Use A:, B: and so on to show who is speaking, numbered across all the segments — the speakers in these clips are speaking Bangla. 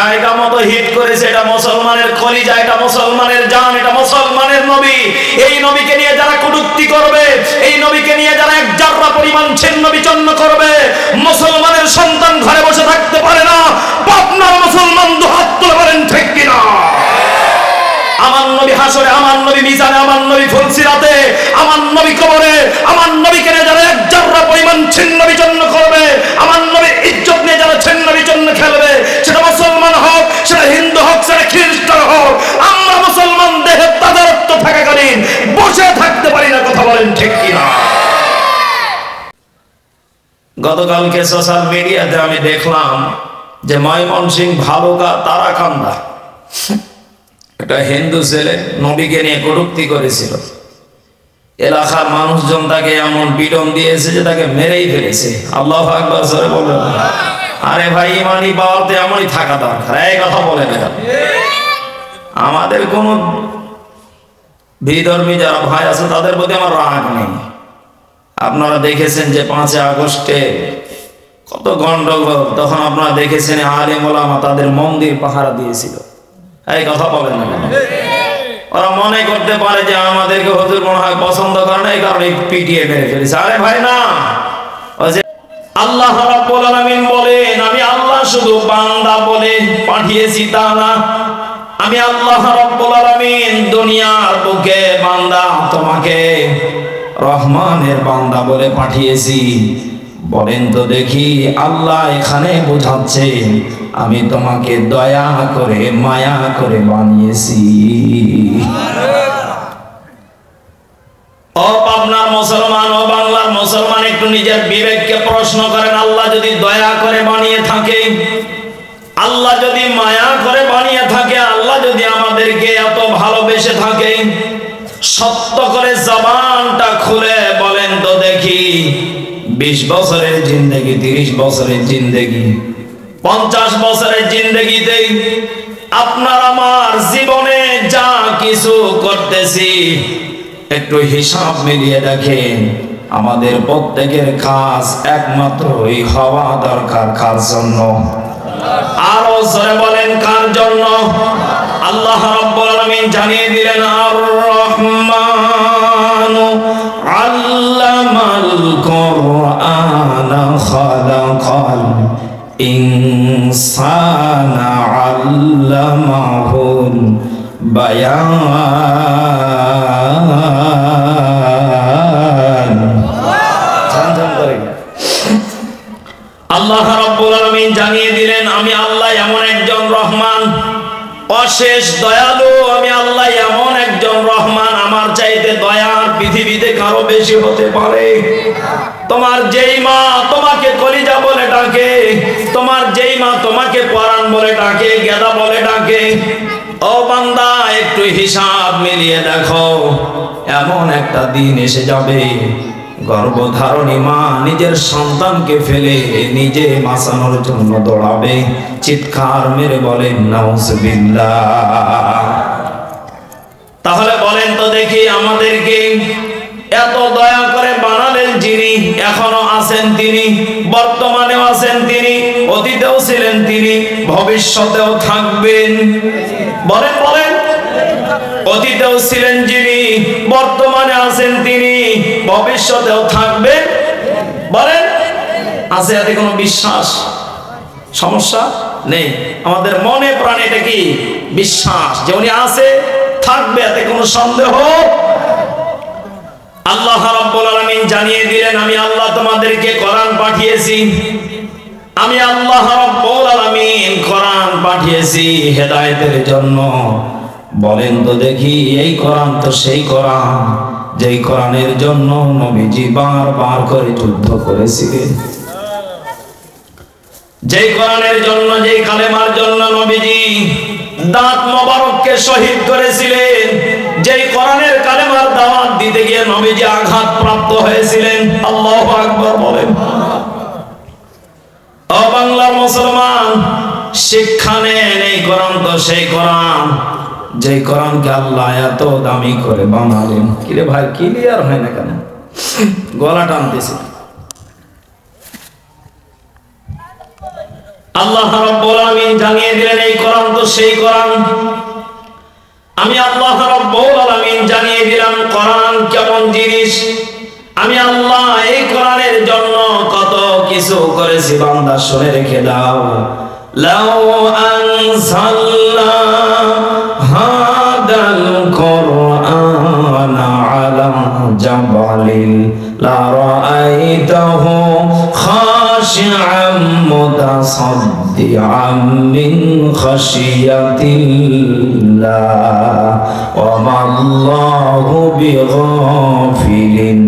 A: জায়গা মতো হিট করেছে, এটা মুসলমানের কলিজা এটা মুসলমানের জান, এটা মুসলমানের নবী। এই নবীকে নিয়ে যারা কটূক্তি করবে, এই নবীকে নিয়ে যারা এক জাররা পরিমাণ ছিন্ন বিচন্ন করবে, মুসলমানের সন্তান ঘরে বসে থাকতে পারে না, পাবনার মুসলমান দুহাত তুলে পারেন ঠিক কিনা? আমার নবী হাসরে, আমার নবী মিজানে, আমার নবী ফুলসিরাতে, আমার নবী কবরে, আমার নবীকে নিয়ে যারা এক জাররা পরিমাণ ছিন্ন বিচন্ন করবে, আমার গতকালকে সোশ্যাল মিডিয়াতে আমি দেখলাম যে ময়মনসিং ভালুকা তারাকান্দা। একটা হিন্দু ছেলে নবীকে নিয়ে কটুক্তি করেছিল। এলাকার মানুষজন তাকে এমন পীড়ন দিয়েছে যে তাকে মেরেই ফেলেছে। আল্লাহ আকবর সরে বলে আরে ভাই, ইমানি পাওয়াতে এমনই থাকা দরকার। এই কথা বলে না আমাদের কোন বিধর্মী যারা ভাই আছে, তাদের প্রতি আমার রাগ নেই। আপনারা দেখেছেন যে পাঁচই আগস্টে কত গন্ডগোল, তখন আপনারা দেখেছেন আলিম ওলামা তাদের মন্দির পাহারা দিয়েছিল। এই কথা বলেন না? ওরা মনে করতে পারে যে আমাদেরকে হুজুর মনে হয় পছন্দ করে না, এই কারণে পিটিয়ে মেরে ফেলেছে। আরে ভাই না! আল্লাহ বলেন, আমি আল্লাহ শুধু বান্দা বলে পাঠিয়েছি তা না। আমি আল্লাহ রাব্বুল আলামিন দুনিয়ার বুকে বান্দা তোমাকে রহমানের বান্দা বলে পাঠিয়েছি। বলেন তো দেখি, আল্লাহ এখানে বোঝাচ্ছে, আমি তোমাকে দয়া করে, মায়া করে বানিয়েছি। ও পাবনার মুসলমান, ও বাংলার মুসলমান, একটু নিজের বিবেককে প্রশ্ন করেন, আল্লাহ যদি দয়া করে বানিয়ে থাকে, আল্লাহ যদি মায়া করে বানিয়ে থাকে, আল্লাহ যদি আমাদেরকে এত ভালোবেসে থাকে, সত্য করে জবানটা খুলে বলেন তো দেখি। বিশ বছরের জিন্দেগি, তিরিশ বছরের জিন্দেগি, পঞ্চাশ বছরের জিন্দেগিতে আপনার আমার জীবনে যা কিছু করতেছি, একটু হিসাব মিলিয়ে দেখেন, আমাদের প্রত্যেকের কাজ একমাত্র ওই হওয়া দরকার, কার জন্য? আরও জোরে বলেন, কার জন্য? আল্লাহ রাব্বুল আলামিন জানিয়ে দিলেন আর রহমান বেশি হতে পারে। তোমার যেই মা তোমাকে কলিজা বলে ডাকে, তোমার যেই মা তোমাকে পরাণ বলে ডাকে, গেদা বলে ডাকে, ও একটু হিসাব মিলিয়ে দেখো, এমন একটা দিন এসে যাবে। গর্ভধারণী মা নিজের সন্তানকে ফেলে নিজে বাঁচানোর জন্য দৌড়াবে। চিৎকার মেরে বলেন তাহলে বলেন তো দেখি আমাদেরকে এত দয়া করে বানালেন যিনি, এখনও আছেন তিনি, বর্তমানেও আছেন তিনি, অতীতেও ছিলেন তিনি, ভবিষ্যতেও থাকবেন। বলেন বলেন। অতীতেও ছিলেন যিনি, বর্তমানে আছেন তিনি, ভবিষ্যতেও থাকবেন। বলেন। আছে এতে কোনো বিশ্বাস? সমস্যা? নেই। আমাদের মনে প্রাণে এটা কি? বিশ্বাস। যে উনি আছে, থাকবে, এতে কোনো সন্দেহ? আল্লাহ রাব্বুল আলামিন জানিয়ে দিলেন, আমি আল্লাহ তোমাদেরকে কোরআন পাঠিয়েছি। আমি আল্লাহ রাব্বুল আলামিন কোরআন পাঠিয়েছি হেদায়েতের জন্য। বলেন তো দেখি, এই কোরআন তো সেই কোরআন, যেই কোরআনের জন্য নবীজি বারবার করে যুদ্ধ করেছিলেন। যেই কোরআনের জন্য, যেই কালেমার জন্য নবীজি দাঁত মোবারককে শহীদ করেছিলেন, যেই কোরআনের দিতে গিয়ে নবীজি আঘাত প্রাপ্ত হয়েছিলেন। আল্লাহ আকবর বলেন বাংলার মুসলমান, শিক্ষা নেন এই কোরআন তো সেই কোরআন। যে কোরআনকে আল্লাহ এত দামি করে বানালেন। কিরে ভাই, ক্লিয়ার হয় না কেন? গলা টানতেছে। আল্লাহ রাব্বুল আলামিন জানিয়ে দিলেন, এই কোরআন তো সেই কোরআন। আমি আল্লাহ রাব্বুল কোরআন কেমন জিনিস? আমি আল্লাহ এই কোরআনের জন্য কত কিছু করেছি, বান্দা, শুনে রেখে দাও। লাউ আনসাল্লা মুতাসাদ্দিআম মিন খাশিয়াতিল্লাহ ওয়া মাল্লাহু বিগাফিলিন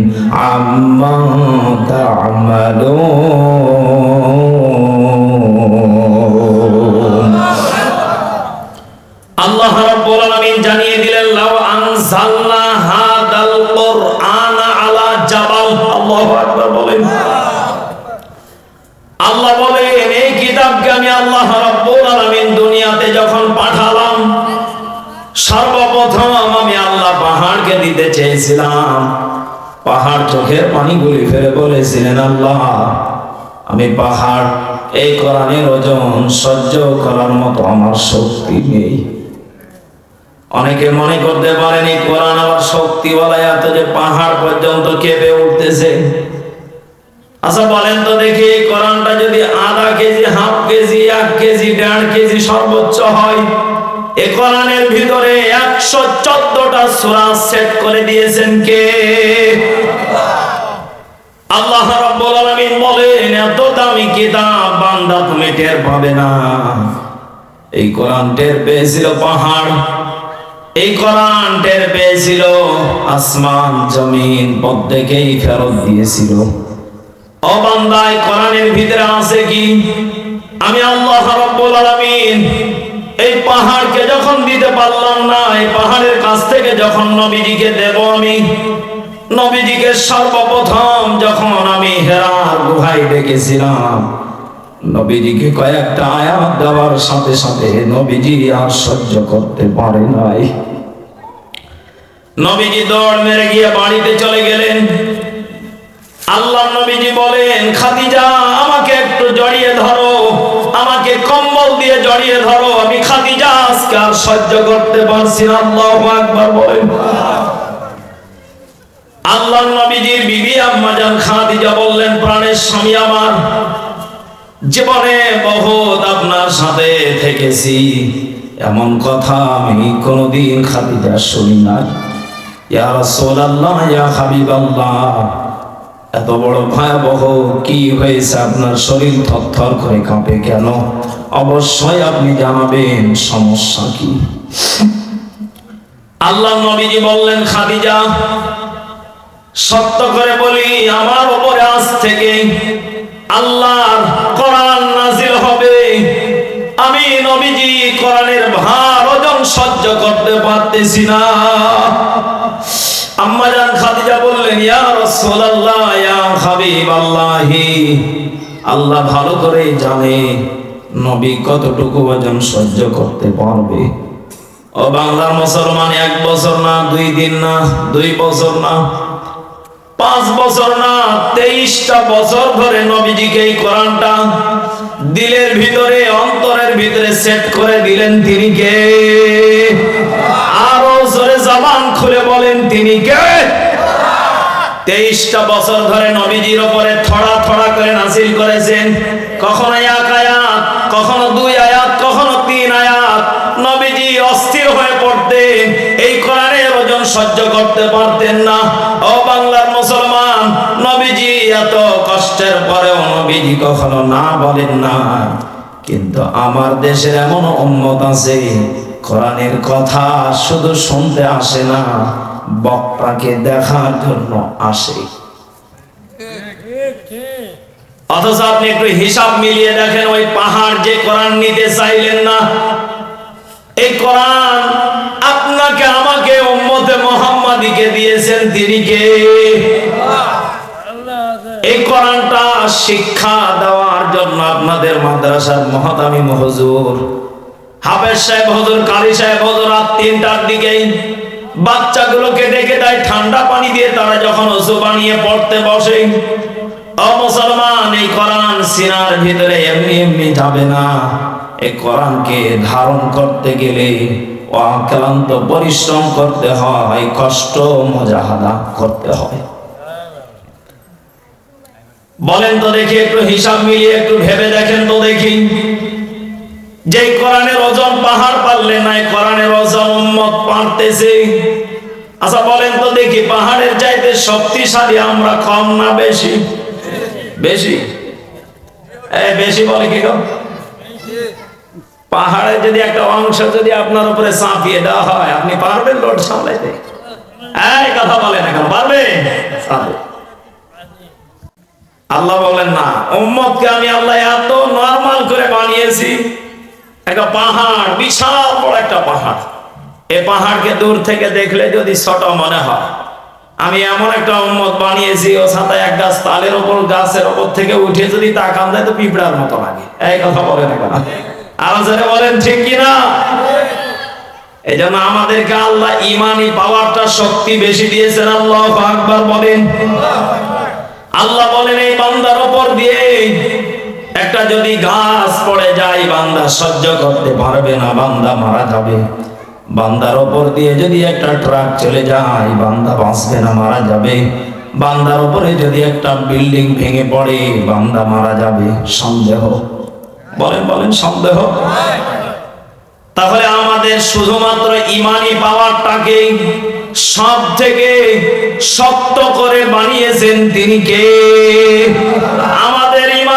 A: আম্মা তা'মালুন আল্লাহ রাব্বুল আলামিন জানিয়ে দিলেন, লাউ আনজালনা হাদাল কুরআন আলা জাবাল। আল্লাহু আকবার বলেন। আল্লাহ বলেন কিতাবকে আমি আল্লাহ রাব্বুল আলামিন দুনিয়াতে যখন পাঠালাম, সর্বপ্রথম আমি আল্লাহ পাহাড়কে দিতে চেয়েছিলাম। পাহাড় চোখের পানিগুলি ফেলে বলেছিলেন, আল্লাহ, আমি পাহাড়, এই কোরআনের ওজন সহ্য করার মতো আমার শক্তি নেই। অনেকে মনে করতে পারেন, এই কোরআন আবার শক্তি বলা এত যে পাহাড় পর্যন্ত কেঁপে উঠতেছে। আচ্ছা বলেন তো দেখি, কোরআনটা যদি আধা কেজি, হাফ কেজি, এক কেজি, দেড় কেজি সর্বোচ্চ হয়, এ কোরআনের ভিতরে একশো চোদ্দটা সুরা সেট করে দিয়েছেন কে? আল্লাহ রাব্বুল আলামিন বলেন, এত দামি কিতাব বান্দা তুমি টের পাবে না। এই কোরআন টের পেয়েছিল পাহাড়, এই কোরআন টের পেয়েছিল আসমান, জমিন প্রত্যেকেই ফেরত দিয়েছিল। অবান্দায় কোরআনের ভিতরে আছে কি? আমি আল্লাহ রাব্বুল আলামিন এই পাহাড়কে যখন দিতে পারলাম না, এই পাহাড়ের কাছ থেকে যখন নবীজিকে দেব আমি, নবীজিকে সর্বপ্রথম যখন আমি হেরার গুহায় ডেকেছিলাম, নবীজিকে কয়েকটা আয়াত দেওয়ার সাথে সাথে নবীজি আর সহ্য করতে পারে নাই। নবীজি দৌড় মেরে গিয়ে বাড়িতে চলে গেলেন। আল্লাহ নবীজি বলেন, খাদিজা, আমাকে একটু জড়িয়ে ধরো। আমাকে কম্বল দিয়ে জড়িয়ে ধরো। আমি খাদিজা, আজকে আর সহ্য করতে পারছি না। আল্লাহু আকবার বলেন। আল্লাহ নবীজির বিবি আম্মা আম্মাজান খাদিজা বললেন, প্রাণের স্বামী আমার, জীবনে বহুত আপনার সাথে থেকেছি। এমন কথা আমি কোনোদিন খাদিজা শুনি না ইয়া রাসূলুল্লাহ, ইয়া হাবিবাল্লাহ এত বড় ভয়াবহ কি হয়েছে? আপনার শরীর থরথর করে কাঁপে কেন? অবশ্যই আপনি জানাবেন সমস্যা কি। আল্লাহ নবীজি বললেন, খাদিজা, সত্য করে বলি, আমার উপরে আজ থেকে আল্লাহর কোরআন নাজিল হবে। আমি নবীজি কোরআনের ভার ওজন সহ্য করতে পারতেছি না। আম্মাজান খাদিজা বললেন, ইয়া রাসূলুল্লাহ, ইয়া হাবিবাল্লাহি। আল্লাহ ভালো করে জানে নবী কতটুকু ওজন সহ্য করতে পারবে। ও বাংলার মুসলমান, এক বছর না, দুই দিন না, দুই বছর না, পাঁচ বছর না, তেইশটা বছর ধরে নবীজিকে এই কোরআনটা দিলের ভিতরে, অন্তরের ভিতরে সেট করে দিলেন তিনি কে? জবান খুলে বলেন, তিনি কে? তেইশটা বছর ধরে নবীজির ওপরে থড়া থড়া করে নাসিল করেছেন। কখনো এক আয়াত, কখনো দুই আয়াত, কখনো তিন আয়াত। নবীজি অস্থির হয়ে পড়তেন, এই কোরআনের ওজন সহ্য করতে পারতেন না। ও বাংলার মুসলমান, নবীজি এত কষ্টের পরেও নবীজি কখনো না বলেন না কিন্তু আমার দেশের এমন উম্মত আছে কোরআনের কথা শুধু শুনতে আসে না, বক্তাকে দেখার জন্য আসে। অথচ আপনি একটু হিসাব মিলিয়ে দেখেন, ওই পাহাড় যে কোরআন নিতে চাইলেন না, এই কোরআন আপনাকে, আমাকে, উম্মতে মোহাম্মদীকে দিয়েছেন, তিনি কে? এই কোরআনটা শিক্ষা দেওয়ার জন্য আপনাদের মাদ্রাসার মহাদামি মহজুর হাফেজ সাহেব, হজুর কালী সাহেব, হজুর রাত তিনটার দিকেই বাচ্চাগুলোকে ডেকে দেয়, ঠান্ডা পানি দিয়ে তারা যখন ওসু বানিয়ে পড়তে বসে, ও মুসলমান, এই কোরআন সিনার ভিতরে এমনি এমনি যাবে না। এই কোরআনকে ধারণ করতে গেলে অক্লান্ত পরিশ্রম করতে হয়, কষ্ট, মজা মজাহাদা করতে হয়। বলেন তো দেখি, একটু হিসাব মিলিয়ে, একটু ভেবে দেখেন তো দেখি। যে কোরআনের ওজন পাহাড় পারলে নাই, কোরআনের ওজন উম্মত পারতেছে। আচ্ছা বলেন তো দেখি, পাহাড়ের চাইতে শক্তিশালী আমরা কম না বেশি? বেশি? বেশি বলে কি পাহাড়ে যদি একটা অংশ যদি আপনার উপরে চাপিয়ে দেওয়া হয়, আপনি পারবেন লোড সামলাইতে? এই কথা বলেন এখন পারবে। আল্লাহ বলেন না, উম্মতকে আমি আল্লাহ এত নরমাল করে বানিয়েছি একটা পাহাড়, বিশাল বড় একটা পাহাড়। এ পাহাড়কে দূর থেকে দেখলে যদি ছোট মনে হয়, আমি এমন একটা উম্মত বানিয়েছি, ও সাথে এক গাছ তালের ওপর, গাছের ওপর থেকে উঠে যদি তাকান দেয় তো পিঁপড়ার মতো লাগে। এই কথা বলেন এখন আর যারা বলেন, ঠিক কিনা? এই জন্য আমাদেরকে আল্লাহ ইমানি পাওয়ারটা শক্তি বেশি দিয়েছেন। আল্লাহ আকবার বলেন। আল্লাহ বলেন, এই বান্দার ওপর দিয়ে একটা যদি গাছ পড়ে যায়, বান্দা সহ্য করতে পারবে না, বান্দা মারা যাবে। বান্দার ওপর দিয়ে যদি একটা ট্রাক চলে যায়, বান্দা বাঁচবে না, মারা যাবে। বান্দার ওপরে যদি একটা বিল্ডিং ভেঙে পড়ে, বান্দা মারা যাবে। সন্দেহ। বলেন বলেন, সন্দেহ। তাহলে আমাদের শুধুমাত্র ইমানি পাওয়ারটাকে সব থেকে শক্ত করে বানিয়েছেন তিনি কে? আমাদের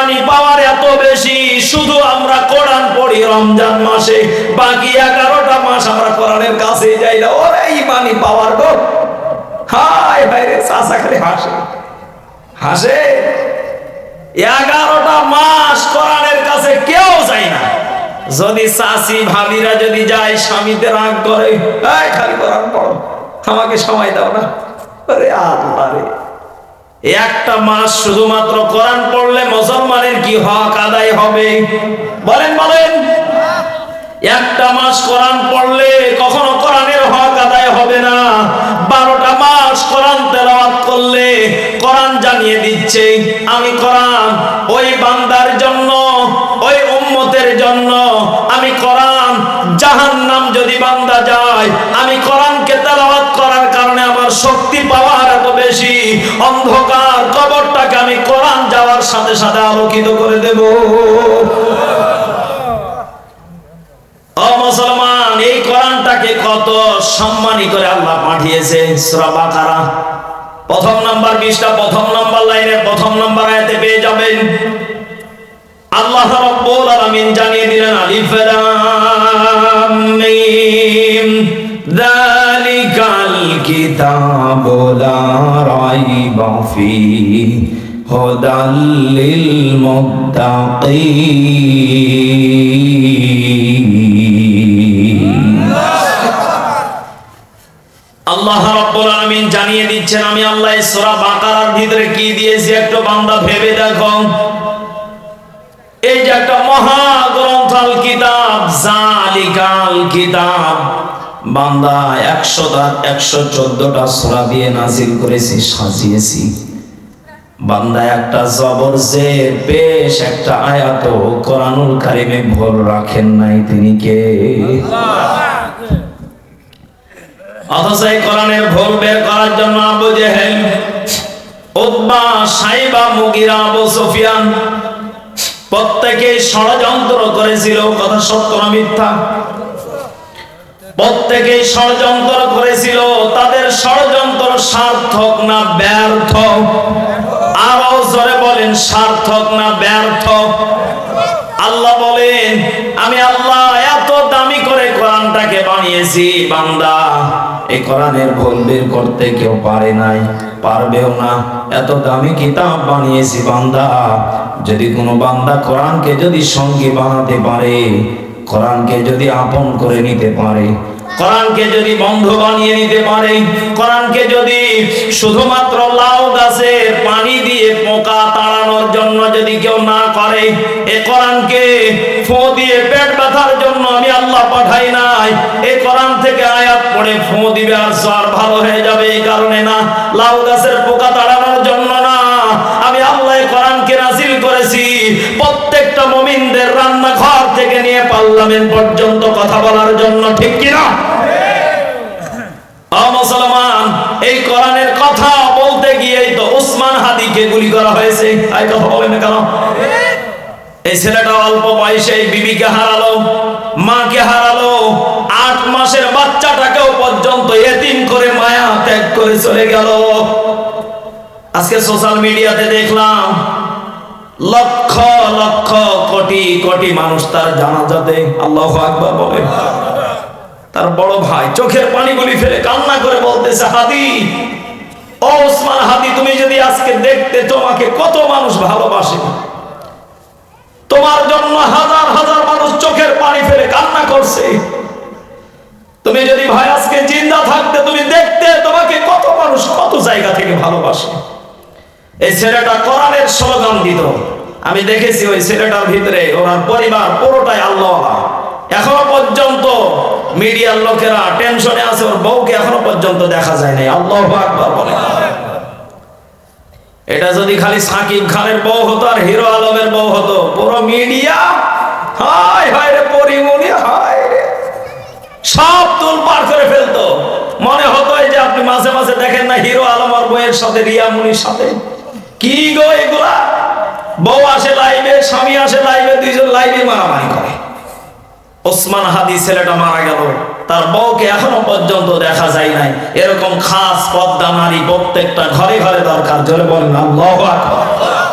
A: ইমানি পাওয়ার এত বেশি, শুধু আমরা কোরআন পড়ি রমজান মাসে, বাকি এগারোটা মাস আমরা কোরআনের কাছে যাই না। ওরে ইমানি পাওয়ার গো। চাষা খালি হাসে। হাসে? এগারোটা মাস কোরআনের কাছে কেউ যায় না। যদি চাষি ভাবিরা যদি যায় স্বামীতে রাগ করে খালি কোরআন পড়ো, আমাকে সময় দাও না। আরে আল্লাহ রে। একটা মাস শুধুমাত্র কোরআন পড়লে মুসলমানের কি হক আদায় হবে? বলেন বলেন। একটা মাস কোরআন পড়লে কখনো কোরআনের হক আদায় হবে না। বারোটা মাস কোরআন তেলাওয়াত করলে কোরআন জানিয়ে দিচ্ছে, আমি কোরআন ওই বান্দার জন্য, ওই উম্মতের জন্য, আমি কোরআন জাহান্নাম যদি বান্দা যায়, আমি কোরআনকে শক্তি পাওয়ার এত বেশি অন্ধকার কবরটাকে আমি কোরআন যাওয়ার সাথে সাথে আলোকিত করে দেব। মুসলমান, এই কোরআনটাকে কত সম্মানী করে আল্লাহ পাঠিয়েছে প্রথম নাম্বার বিশটা প্রথম নাম্বার লাইনের প্রথম নাম্বার আয়াতে পেয়ে যাবেন। আল্লাহ রাব্বুল আলামিন জানিয়ে দিলেন, আলিফ লাম মিম। লা রাইবা ফীহি হুদাল লিল মুত্তাকিন আল্লাহ রাব্বুল আলামিন জানিয়ে দিচ্ছেন, আমি আল্লাহ সূরা বাকারার ভিতরে কি দিয়েছি একটু বান্দা ভেবে দেখো। এই যে একটা মহা গ্রন্থাল কিতাব, জালিকাল কিতাব। বান্দা একশোটা, একশো চোদ্দটা সূরা দিয়ে নাজিল করেছি, সাজিয়েছি। বান্দা একটা জবর যে বেশ একটা আয়াত কোরআনুল কারিমে ভুল রাখেন নাই তিনি কে? অথচ এই কোরআনের ভুল বের করার জন্য আবু জেহেল, উতবা, সাইবা, মুগিরা, আবু সুফিয়ান প্রত্যেকে ষড়যন্ত্র করেছিল। কথা সত্য না মিথ্যা? প্রত্যেকে ষড়যন্ত্র করেছিল, তাদের ষড়যন্ত্র সার্থক না ব্যর্থ? আরও জোরে বলেন, সার্থক না ব্যর্থ? আল্লাহ বলেন, আমি আল্লাহ এত দামি করে কোরআনটাকে বানিয়েছি, বান্দা, এই কোরআনের ভুল বের করতে কেউ পারে নাই, পারবেও না। এত দামি কিতাব বানিয়েছি, বান্দা, যদি কোনো বান্দা কোরআনকে যদি সঙ্গী বানাতে পারে কোরআনকে যদি আপন করে নিতে পারে, কোরআনকে যদি বন্ধু বানিয়ে নিতে পারে, কোরআনকে যদি শুধুমাত্র লাউ পানি দিয়ে পোকা তাড়ানোর জন্য যদি কেউ না করে, এ কোরআনকে ফু দিয়ে পেট ব্যথার জন্য আমি আল্লাহ পাঠাই নাই। এ কোরআন থেকে আয়াত পড়ে ফু দিবে আর ভালো হয়ে যাবে এই কারণে না। লাউ গাছের পোকা তাড়ানোর জন্য প্রত্যেকটা মমিনদের রান্নাঘর থেকে নিয়ে পার্লামেন্ট পর্যন্ত কথা বলার জন্য, ঠিক কিনা? মুসলমান, এই কোরআনের কথা বলতে গিয়েই তো উসমান হাদিকে গুলি করা হয়েছে। তাই কথা না কেন? এই ছেলেটা অল্প বয়সে বিবিকে হারালো, মাকে হারালো, আট মাসের বাচ্চাটাকেও পর্যন্ত এতিম করে মায়া ত্যাগ করে চলে গেল। আজকে সোশ্যাল মিডিয়াতে দেখলাম লক্ষ লক্ষ, কোটি কোটি মানুষ তার জানাজাতে আল্লাহ আকবার বলে। তার বড় ভাই চোখের পানিগুলি ফেলে কান্না করে বলতেছে, হাদি ওসমান, হাদি, তুমি যদি আজকে দেখতে তোমাকে কত মানুষ ভালোবাসে। তোমার জন্য হাজার হাজার মানুষ চোখের পানি ফেলে কান্না করছে। তুমি যদি ভাই আজকে জিন্দা থাকতে, তুমি দেখতে তোমাকে কত মানুষ কত জায়গা থেকে ভালোবাসে। এই ছেলেটা কোরআনের স্লোগান দিত আমি দেখেছি ওই ছেলেটার ভিতরে ওনার পরিবার পুরোটাই আল্লাহ। এখনও পর্যন্ত মিডিয়ার লোকেরা টেনশনে আছে, ওর বউকে এখনও পর্যন্ত দেখা যায় নাই। আল্লাহ আকবার বলে। এটা যদি খালি সাকিব খানের বউ হতো আর হিরো আলমের বউ হতো, পুরো মিডিয়া, হায় হায় রে পরিমণি, হায় রে। সব তুল পার করে ফেলতো। মনে হতো এই যে আপনি মাঝে মাঝে দেখেন না, হিরো আলম আর বইয়ের সাথে, রিয়া মুনির সাথে। কি গো এগুলা? বউ আসে লাইভে, স্বামী আসে লাইভে, দুইজন লাইভে মারামারি করে। ওসমান হাদি ছেলেটা মারা গেল, তার বউকে এখনও পর্যন্ত দেখা যায় নাই। এরকম খাস পদ্মা নারী প্রত্যেকটা ঘরে ঘরে দরকার, জোরে বলেন, আল্লাহ আকবার।